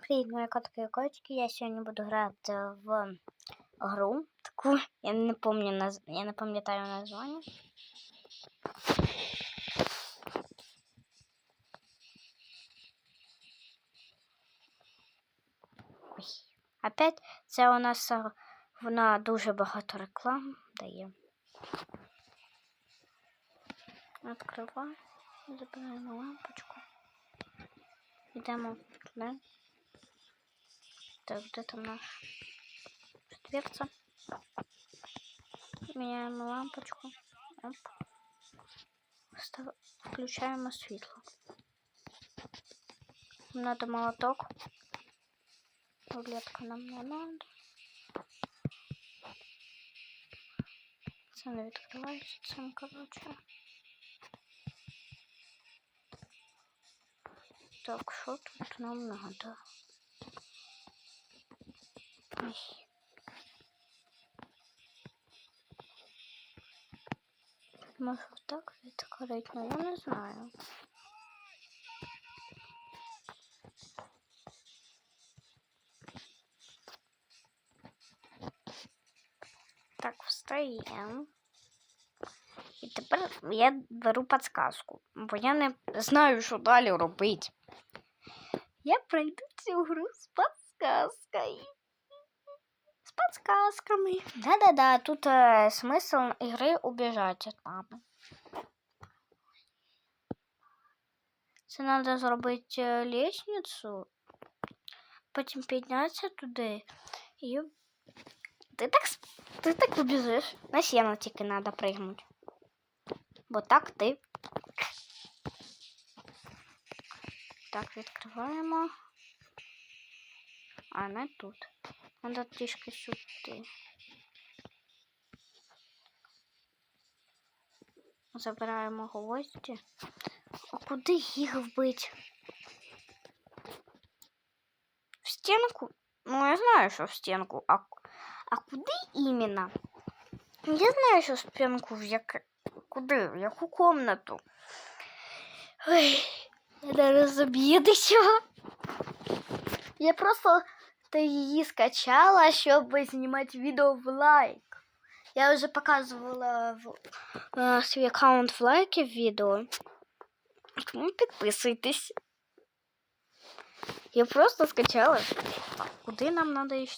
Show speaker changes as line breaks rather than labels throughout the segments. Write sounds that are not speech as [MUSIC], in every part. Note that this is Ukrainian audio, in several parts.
Привіт, мої котики і котики. Я сьогодні буду грати в гру. Таку я не помню наз... я не пам'ятаю названня. Опять це у нас вона дуже багато реклам дає. Відкриваю, забираємо лампочку. Йдемо туди. Так, де там наш дверца? Меняем лампочку. Оп. Став... Включаємо світло. Надо молоток. Рулетка нам не надо. Це не відкривається цим, короче. Так, що тут нам надо? Може так відкрити, ну я не знаю. Так, встаємо. І тепер я беру підсказку, бо я не знаю, що далі робити. Я пройду цю гру з підсказкою. З підсказками. Да-да-да, тут е, смисл ігри убіжати від мами. Це треба зробити е, лестницю, потім піднятися туди і. Ти так, ти так побіжиш. На сіно тільки треба пригнути. Бо так ти. Так, відкриваємо. А не тут. Надо трішки сюди. Забираємо гвозді. А куди їх вбити? В стінку? Ну, я знаю, що в стінку. А, а куди іменно? Я знаю, що в стінку в як... Куди? В яку комнату? Ой, я зараз заб'єдися. Я просто та її скачала, щоб знімати відео в лайк. Я вже показувала в, е, свій аккаунт в лайки в відео. Тому підписуйтесь. Я просто скачала. А куди нам треба йти?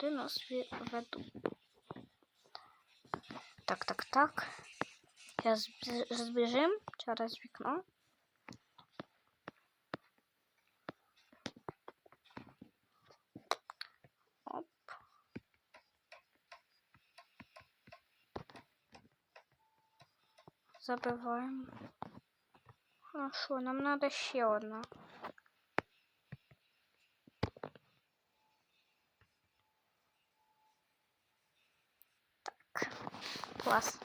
Куди нас ве- ведуть? Так, так, так. Зараз збіжимо через вікно. Забиваємо. А що, нам треба ще одна. Так, клас.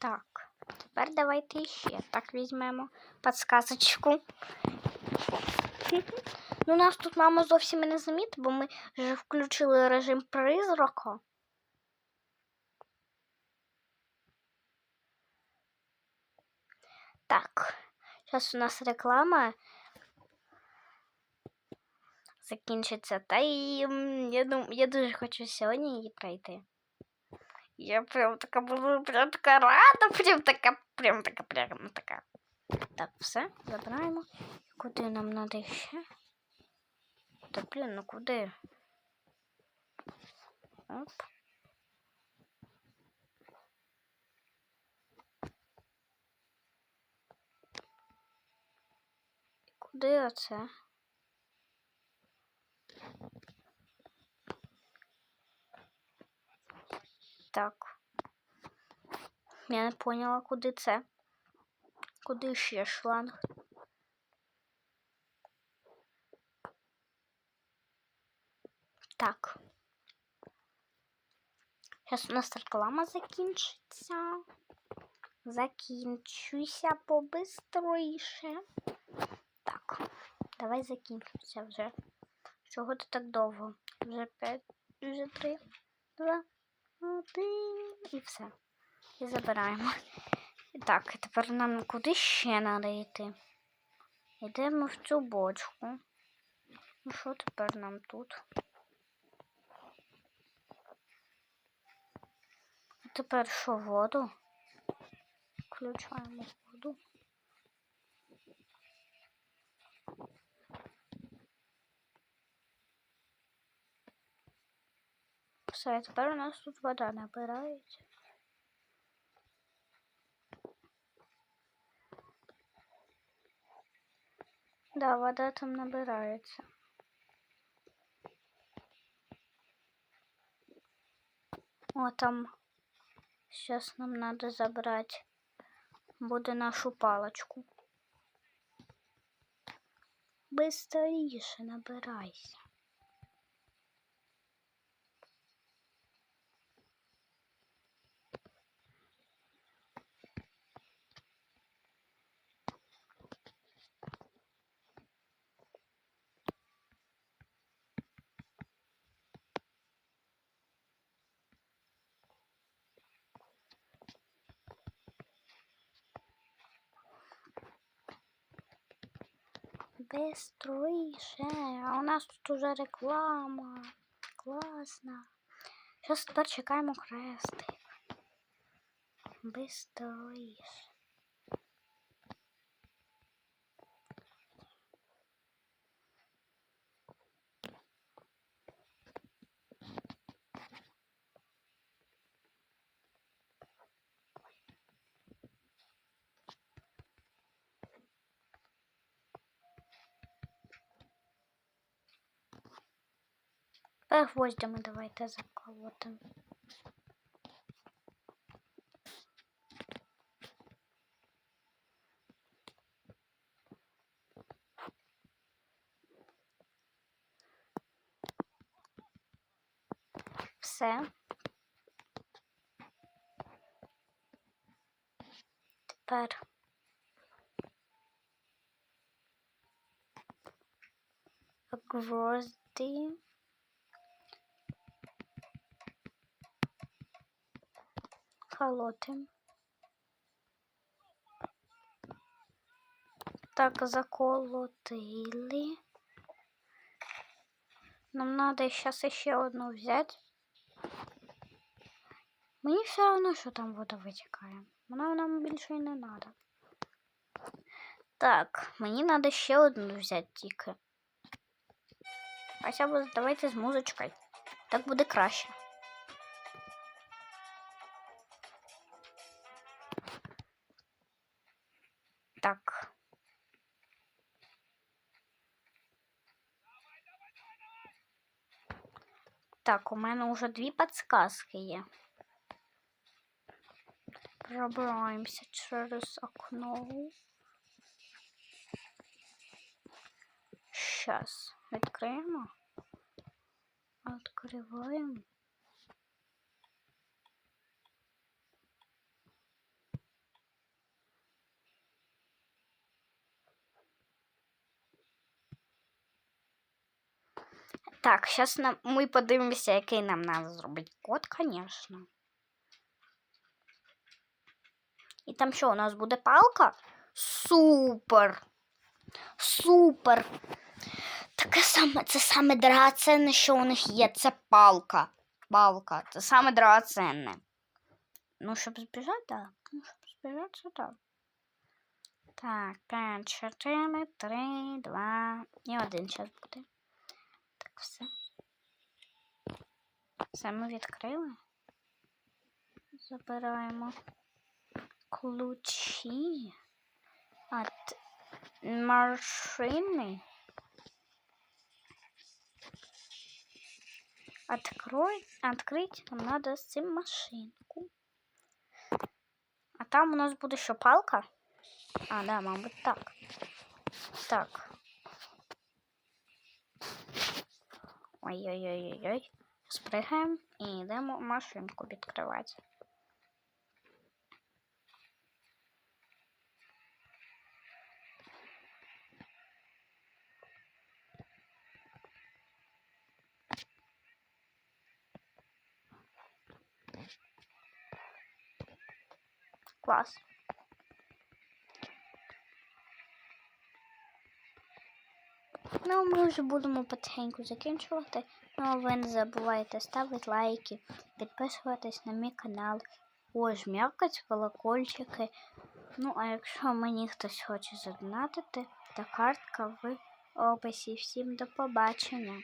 Так, тепер давайте ще так візьмемо підсказочку. [LAUGHS] Ну, нас тут мама зовсім не замітить, бо ми вже включили режим призрака. Так, зараз у нас реклама закінчиться. Та і я, дум, я дуже хочу сьогодні її пройти. Я прям така буду прям така рада, прям така, прям така, прям така. Так, все, забираємо. Куди нам надо ще? Та блін, ну куди? Оп. Куди оце? Так. Я не поняла, куди це. Куди ще шланг? Так. Зараз у нас реклама закінчиться. Закінчуйся побистріше. Так, давай закінчимося вже. Чого ти так довго? Вже 5 Вже три, два, один і все. І забираємо. Так, тепер нам куди ще треба йти? Йдемо в цю бочку. Ну що тепер нам тут? А Тепер що воду? Включаємо воду. Все, тепер у нас тут вода набирається. Да, вода там набирається. О, там сейчас нам надо забрать буде нашу палочку. Быстрее набирайся. Быстроіше. А у нас тут уже реклама. Класно. Зараз тепер чекаємо хрестик. Быстроіше. Тепер гвоздями давайте заколотимо. Все. Тепер гвозді. Колотим. Так, заколотили. Нам надо сейчас еще одну взять. Мені все равно, що там вода витікає. Вона нам більше і не надо. Так, мені надо ще одну взяти тільки. Хоча б давайте з музичкою. Так буде краще. Так. Так, у мене вже дві підсказки є. Пробираємося через окно. Щас відкриємо. Відкриваємо. Так, зараз нам ми подивимося, який нам треба зробити код, звісно. І там що, у нас буде палка? Супер! Супер! Таке саме, це саме драгоценне, що у них є. Це палка. Палка. Це саме драгоценне. Ну, щоб збіжати, так. Ну, щоб збіжати сюди. Так, 5, 4, 3, 2 і 1 час буде. Так, все. Все ми відкрили. Забираємо ключі от машины. Открой, открыть нам надо цю машинку. А там у нас буде що палка? А, да, мабуть, так. Так. Ой-ой-ой-ой. Спригаємо і йдемо машинку відкривати. Класс. Ну, ми вже будемо потихеньку закінчувати. Ну, ви не забувайте ставити лайки, підписуватись на мій канал, жмякати колокольчики. Ну, а якщо мені хтось хоче задонатити, то картка в описі. Всім до побачення.